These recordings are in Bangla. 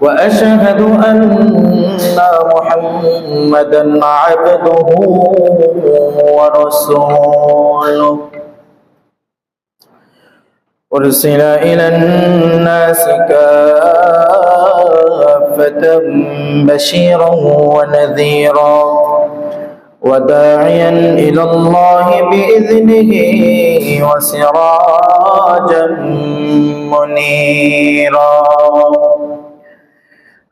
وأشهد أن محمدا عبده ورسوله. أرسل إلى الناس كافة بشيرا ونذيرا وداعيا إلى الله بإذنه وسراجا منيرا.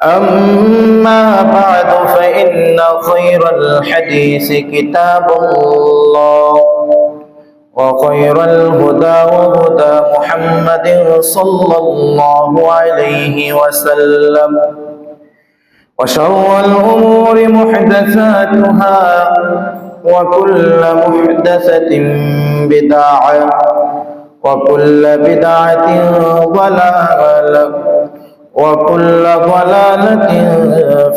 أما بعد فإن خير الحديث كتاب الله وخير الهدى وهدى محمد صلى الله عليه وسلم وشر الأمور محدثاتها وكل محدثة بدعة وكل بدعة ضلالة وكل ضلالة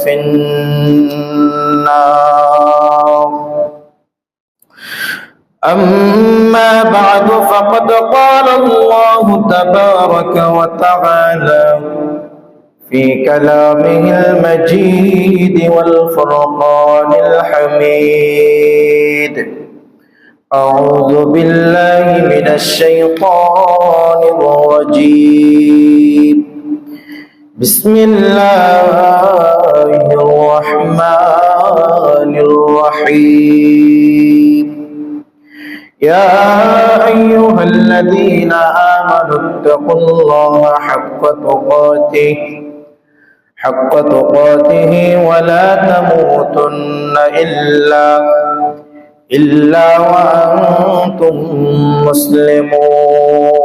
في النار. أما بعد فقد قال الله تبارك وتعالى في كلامه المجيد والفرقان الحميد. أعوذ بالله من الشيطان الرجيم. بسم الله الرحمن الرحيم. يا أيها الذين آمنوا اتقوا الله حق تقاته حق تقاته ولا تموتن إلا إلا وأنتم مسلمون.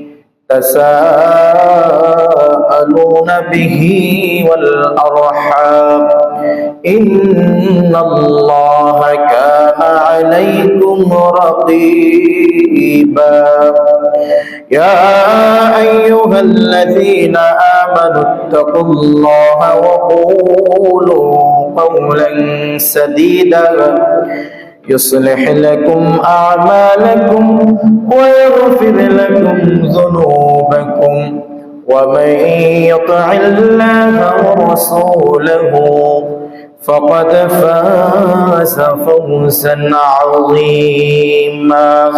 تساءلون به والأرحام. إن الله كان عليكم رقيبا. يا أيها الذين آمنوا اتقوا الله وقولوا قولا سديدا. يصلح لكم أعمالكم ويغفر لكم ذنوبكم ومن يطع الله ورسوله فقد فاز فوزا عظيما.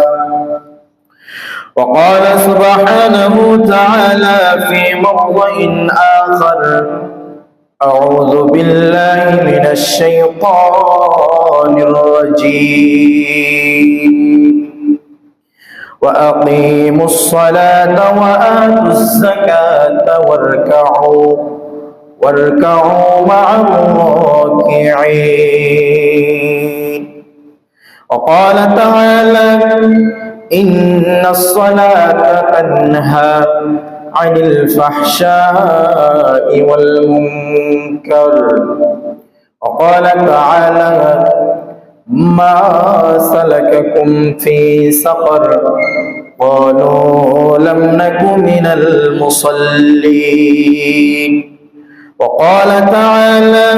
وقال سبحانه تعالى في موضع آخر أعوذ بالله من الشيطان الرجيم. وأقيموا الصلاة وآتوا الزكاة واركعوا واركعوا مع الراكعين. وقال تعالى إن الصلاة تنهى عن الفحشاء والمنكر وقال تعالى ما سلككم في سقر قالوا لم نك من المصلين وقال تعالى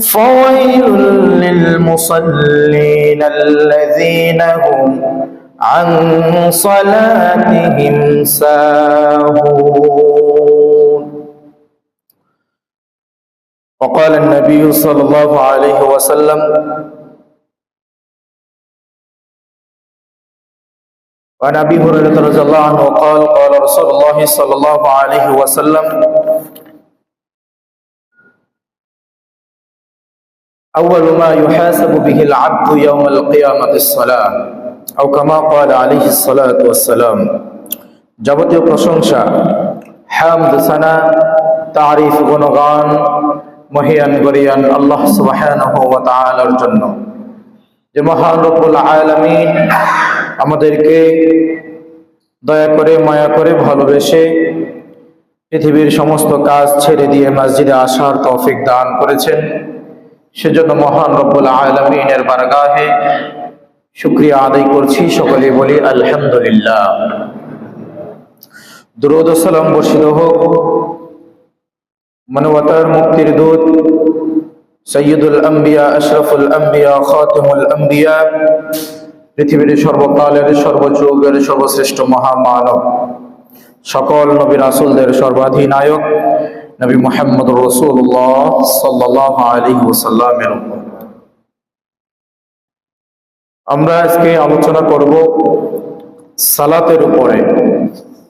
فويل للمصلين الذين هم عن صلاتهم ساهون. وقال النبي صلى الله عليه وسلم وعن أبي هريرة رضي الله عنه قال قال رسول الله صلى الله عليه وسلم أول ما يحاسب به العبد يوم القيامة الصلاة. যাবতীয় প্রশংসা হাম সানা, তারিফ, গণগান, মহিয়ান, গরিয়ান আল্লাহ সুবাহর জন্য। যে মহান রব্বুল আমাদেরকে দয়া করে, মায়া করে ভালোবেসে পৃথিবীর সমস্ত কাজ ছেড়ে দিয়ে মসজিদে আসার তৌফিক দান করেছেন। সেজন্য মহান রব্বুল আলমিনের বারগাহে শুক্রিয়া আদায় করছি। সকলে বলি আলহামদুলিল্লাহ। দুরুদ সালাম বর্ষিত হোক। মানবতার মুক্তির দূত সৈয়দুল আম্বিয়া, আশরাফুল আম্বিয়া, খাতিমুল আম্বিয়া, পৃথিবীর সর্বকালের, সর্বযুগের, সর্বশ্রেষ্ঠ মহামানব, সকল নবী রাসুলদের সর্বাধিনায়ক নবী মোহাম্মদ রসুল্লাহ সাল্লাহ আলী ওসাল্লামের উপর। আমরা আজকে আলোচনা করব সালাতের উপরে।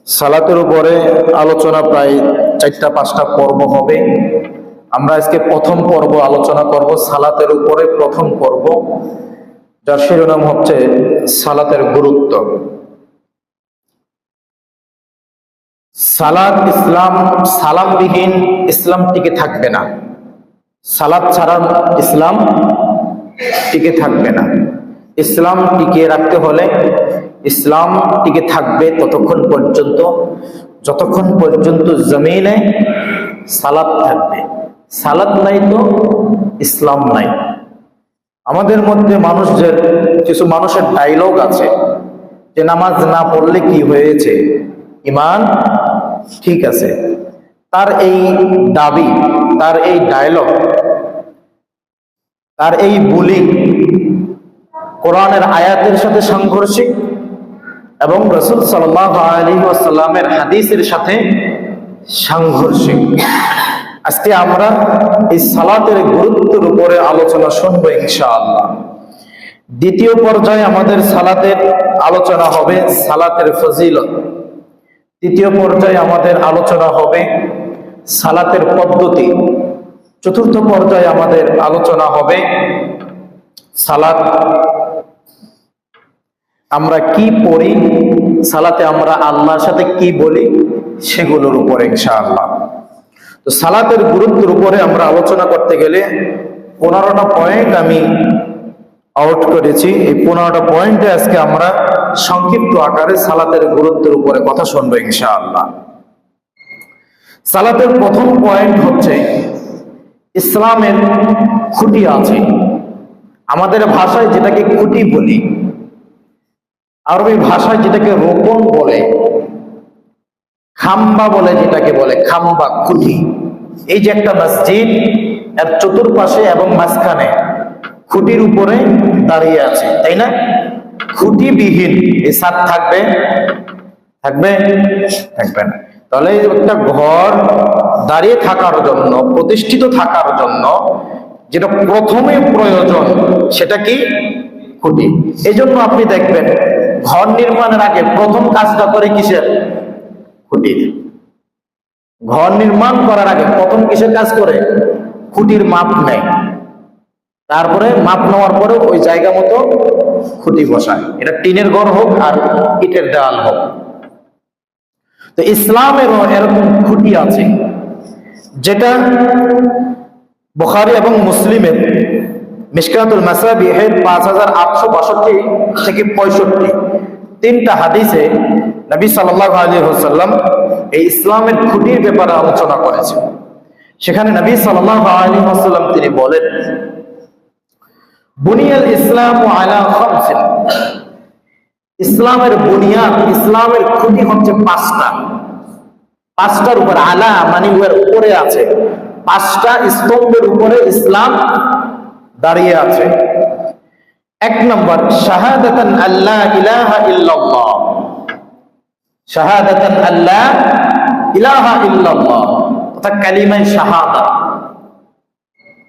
সালাতের উপরে আলোচনা প্রায় চারটা, পাঁচটা পর্ব হবে। আমরা আজকে প্রথম পর্ব আলোচনা করব সালাতের উপরে, প্রথম পর্ব। যার শিরোনাম হচ্ছে সালাতের গুরুত্ব। সালাদ ইসলাম, সালামবিহীন ইসলাম টিকে থাকবে না। সালাদ ছাড়া ইসলাম টিকে থাকবে না। ইসলাম টিকে রাখতে হলে ইসলাম টিকে থাকবে ততক্ষণ পর্যন্ত, যতক্ষণ পর্যন্ত জমিনে সালাদ থাকবে। সালাদ নাই তো ইসলাম নাই। আমাদের মধ্যে মানুষদের, কিছু মানুষের ডায়লগ আছে যে নামাজ না পড়লে কি হয়েছে? ইমান ঠিক আছে। তার এই দাবি, তার এই ডায়লগ তার এই বুলি কোরআনের আয়াতের সাথে সাংঘর্ষিক এবং রসুল সাল্লাহ আলী আসাল্লামের হাদিসের সাথে সাংঘর্ষিক। আজকে আমরা এই সালাতের গুরুত্বের উপরে আলোচনা শুনব ইনশাআল্লাহ। দ্বিতীয় পর্যায়ে আমাদের সালাতের আলোচনা হবে সালাতের ফজিলত। তৃতীয় পর্যায়ে আমাদের আলোচনা হবে সালাতের পদ্ধতি। চতুর্থ পর্যায়ে আমাদের আলোচনা হবে সালাত। আমরা কি পড়ি? সালাতে আমরা আল্লাহর সাথে কি বলি? সেগুলোর উপরে ইনশাআল্লাহ। তো সালাতের গুরুত্বের উপরে আমরা আলোচনা করতে গেলে পনেরোটা পয়েন্ট আমি আউট করেছি। এই পনেরোটা পয়েন্টে আজকে আমরা সংক্ষিপ্ত আকারে সালাতের গুরুত্বের উপরে কথা শুনব ইনশাআল্লাহ। সালাতের প্রথম পয়েন্ট হচ্ছে ইসলামের খুঁটি আছে। আমাদের ভাষায় যেটাকে খুঁটি বলি, আরবি ভাষায় যেটাকে রোপণ বলে, খাম্বা বলে যেটাকে বলে, খাম্বা খুঁটি। এই যে একটা মসজিদ, এর চতুর্পাশে এবং মাঝখানে খুঁটির উপরে দাঁড়িয়ে আছে, তাই না? খুঁটিবিহীন, এই সাত থাকবে? থাকবে? থাকবে না। তাহলে একটা ঘর দাঁড়িয়ে থাকার জন্য, প্রতিষ্ঠিত থাকার জন্য যেটা প্রথমে প্রয়োজন, সেটা কি? খুঁটি। এই জন্য আপনি দেখবেন, ঘর নির্মাণের আগে প্রথম কাজটা করে কিসের? খুঁটির ঘর নির্মাণ করার আগে প্রথম কিসের কাজ করে? খুঁটির মাপ নেয়। তারপরে মাপ নেওয়ার পরে ওই জায়গা মতো খুঁটি বসায়। এটা টিনের ঘর হোক আর ইটের দেওয়াল হোক। তো ইসলামেরও এরকম খুঁটি আছে, যেটা বুখারি এবং মুসলিমের মিসকাতুল মাসাবিহের পাঁচ হাজার আটশো বাষট্টি থেকে পঁয়ষট্টি। তিনটা হাদিসে নবী সাল্লাহ আলী হোসাল্লাম এই ইসলামের খুঁটির ব্যাপারে আলোচনা করেছে সেখানে নবী সাল্লাহ আলী তিনি বলেন, বুনিয়াল ইসলাম ও আলা খামসিন। ইসলামের বুনিয়াদ, ইসলামের খুঁটি হচ্ছে পাঁচটা। পাঁচটার উপর আলা মানে উপরে আছে। পাঁচটা স্তম্ভের উপরে ইসলাম দাঁড়িয়ে আছে। এক নম্বর, শাহাদাতান আল্লাহ ইলাহা ইল্লাল্লাহ। শাহাদাতান আল্লাহ ইলাহা ইল্লাল্লাহ। অর্থাৎ শাহাদা।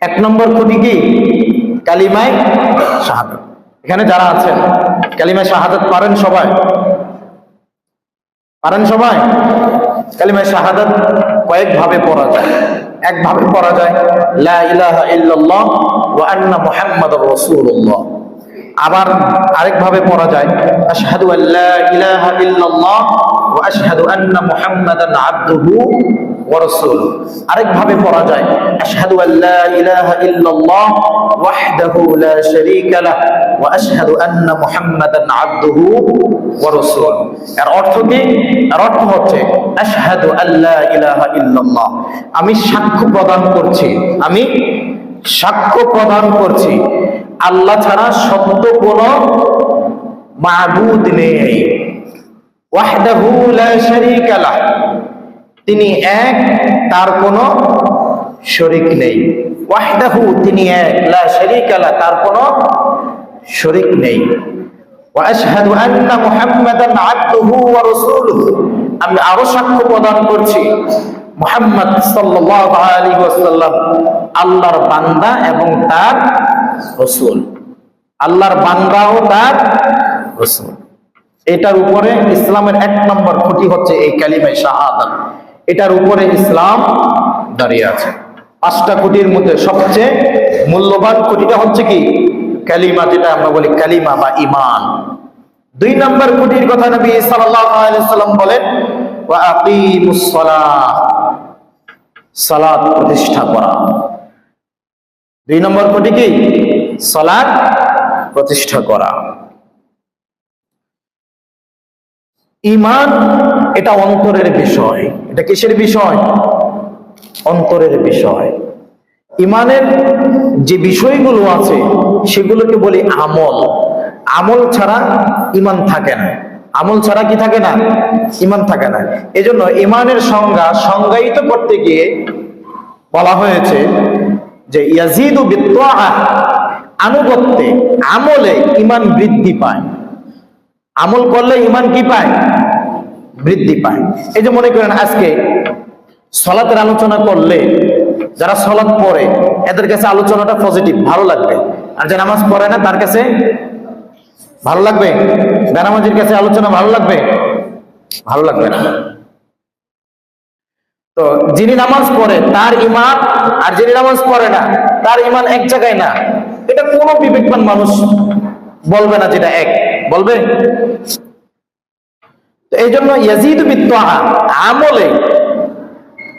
এক নম্বর খুঁটি কি? কালিমায় এখানে যারা আছেন, কালিমায় শাহাদাত পারেন সবাই? পারেন সবাই? কালিমায় শাহাদাত কয়েকভাবে পড়া যায়। একভাবে পড়া যায়। লা ইলাহা ইল্লাল্লাহ ওয়া আন্না আবার আরেকভাবে পড়া যায়, আশহাদু আল্লা ইলাহা ইল্লাল্লাহ ওয়া আশহাদু আন্না মুহাম্মাদান আবদুহু আরেকভাবে পড়া যায়, আশহাদু আল্লা ইলাহা ইল্লাল্লাহ ওয়াহদাহু লা অর্থ অর্থ হচ্ছে আমি সাক্ষ্য প্রদান করছি। আমি সাক্ষ্য প্রদান করছি। আল্লাহ ছাড়া সত্য কোন মাবুদ নেই। লা তিনি এক, তার কোনো শরিক নেই। ওয়াহদাহু, তিনি এক। লা তার কোনো শরিক নেই। ওয়া আশহাদু আন্না মুহাম্মাদান আবদুহু ওয়া রাসূলুহু। আমি আরও সাক্ষ্য প্রদান করছি, মুহাম্মদ সাল্লাল্লাহু আল্লাহর বান্দা এবং তার রাসূল। আল্লাহর বান্দা ও তার রাসূল। এটার উপরে ইসলামের এক নম্বর খুঁটি হচ্ছে এই কালিমায় শাহাদাত। এটার উপরে ইসলাম দাঁড়িয়ে আছে। পাঁচটা কোটির মধ্যে সবচেয়ে মূল্যবান কোটিটা হচ্ছে কি? কালিমা যেটা আমরা বলি কালিমা বা ইমান দুই নম্বর কোটির কথা নবী সাল্লাম বলেন সালাত। প্রতিষ্ঠা করা। দুই নম্বর কোটি কি? সালাত প্রতিষ্ঠা করা। ইমান এটা অন্তরের বিষয়। এটা কিসের বিষয়? অন্তরের বিষয়। ইমানের যে বিষয়গুলো আছে, সেগুলোকে বলি আমল। আমল ছাড়া ইমান থাকে না। আমল ছাড়া কি থাকে না? ইমান থাকে না। এজন্য ইমানের সংজ্ঞা সংজ্ঞায়িত করতে গিয়ে বলা হয়েছে যে ইয়াজিদু আনুগত্যে আমলে ইমান বৃদ্ধি পায়। আমল করলে ইমান কি পায়? বৃদ্ধি পায়। এই যে মনে করেন আজকে সলাতের আলোচনা করলে যারা সলাদ পড়ে, এদের কাছে আলোচনাটা পজিটিভ ভালো লাগবে। আর যারা নামাজ পড়ে না, তার কাছে ভালো লাগবে? বেনামাজির কাছে আলোচনা ভালো লাগবে? ভালো লাগবে না। তো যিনি নামাজ পড়ে, তার ইমান, আর যিনি নামাজ পড়ে না, তার ইমান এক জায়গায় না। এটা কোনো বিবেকবান মানুষ বলবে না যেটা এক। বলবে? এই জন্য ইয়াজিদ বিত্তাহা আমলে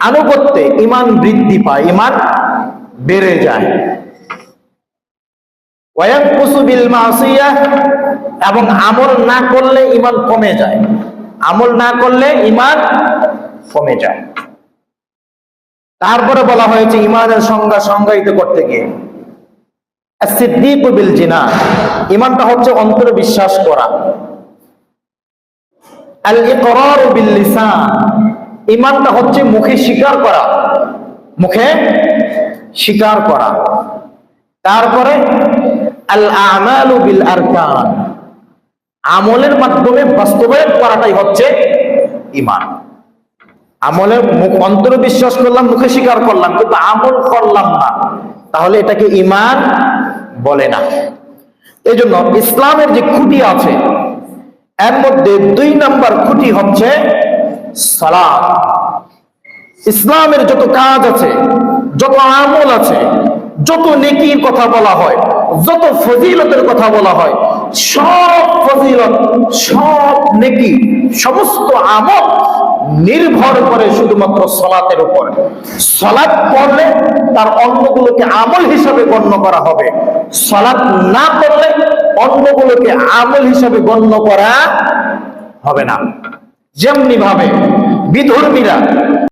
আনুগত্যে ইমান বৃদ্ধি পায়, ইমান বেড়ে যায়। এবং আমল না করলে ইমান কমে যায়। আমল না করলে ইমান কমে যায়। তারপরে বলা হয়েছে, ইমানের সংজ্ঞা সংজ্ঞায়িত করতে গিয়ে। সিদ্দিক জিনা, ইমানটা হচ্ছে অন্তরে বিশ্বাস করা। ইমানটা হচ্ছে মুখে স্বীকার করা। মুখে স্বীকার করা। তারপরে আমলের মাধ্যমে বাস্তবায়ন করাটাই হচ্ছে ইমান আমলে মুখ অন্তরে বিশ্বাস করলাম, মুখে স্বীকার করলাম, কিন্তু আমল করলাম না। তাহলে এটাকে ইমান বলে না। এই জন্য ইসলামের যে খুঁটি আছে, এর মধ্যে দুই নাম্বার খুঁটি হচ্ছে সালাত। ইসলামের যত কাজ আছে, যত আমল আছে, যত নেকির কথা বলা হয়, যত ফজিলতের কথা বলা হয়, সব ফজিলত, সব নেকি, সমস্ত আমল নির্ভর করে শুধুমাত্র সলাতের উপর। সলাৎ পড়লে তার অন্যগুলোকে আমল হিসাবে গণ্য করা হবে। সলাৎ না করলে অন্যগুলোকে আমল হিসাবে গণ্য করা হবে না। যেমনি ভাবে বিধর্মীরা